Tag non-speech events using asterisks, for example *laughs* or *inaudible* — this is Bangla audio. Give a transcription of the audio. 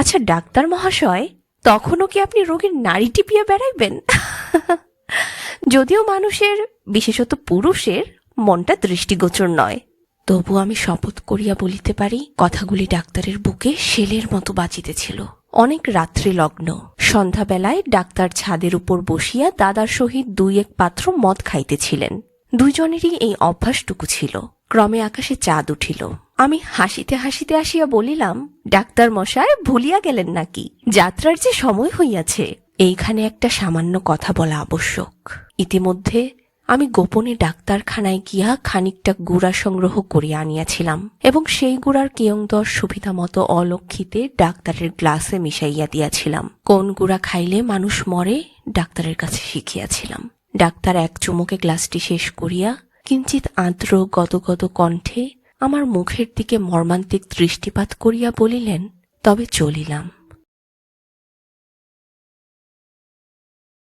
আচ্ছা ডাক্তার মহাশয়, তখনও কি আপনি রোগীর নাড়ি টিপিয়ে বেড়াইবেন? *laughs* যদিও মানুষের, বিশেষত পুরুষের, মনটা দৃষ্টিগোচর নয়। তবু আমি শপথ করিয়া বলিতে পারি, কথাগুলি ডাক্তারের বুকে শেলের মতো বাজিতেছিল। অনেক রাত্রি লগ্ন। সন্ধ্যাবেলায় ডাক্তার ছাদের উপর বসিয়া দাদার সহিত দুই এক পাত্র মদ খাইতেছিলেন। দুইজনেরই এই অভ্যাসটুকু ছিল। ক্রমে আকাশে চাঁদ উঠিল। আমি হাসিতে হাসিতে আসিয়া বলিলাম, ডাক্তার মশায় ভুলিয়া গেলেন নাকি? যাত্রার যে সময় হইয়াছে, এইখানে একটা সামান্য কথা বলা আবশ্যক। ইতিমধ্যে আমি গোপনে ডাক্তারখানায় গিয়া খানিকটা গুড়া সংগ্রহ করিয়া আনিয়াছিলাম এবং সেই গুড়ার কিয়ংদর সুবিধা মতো অলক্ষিতে ডাক্তারের গ্লাসে মিশাইয়া দিয়াছিলাম। কোন গুড়া খাইলে মানুষ মরে, ডাক্তারের কাছে শিখিয়াছিলাম। ডাক্তার এক চুমুকে গ্লাসটি শেষ করিয়া কিঞ্চিত আর্দ্র গদগদ কণ্ঠে আমার মুখের দিকে মর্মান্তিক দৃষ্টিপাত করিয়া বলিলেন তবে চলিলাম।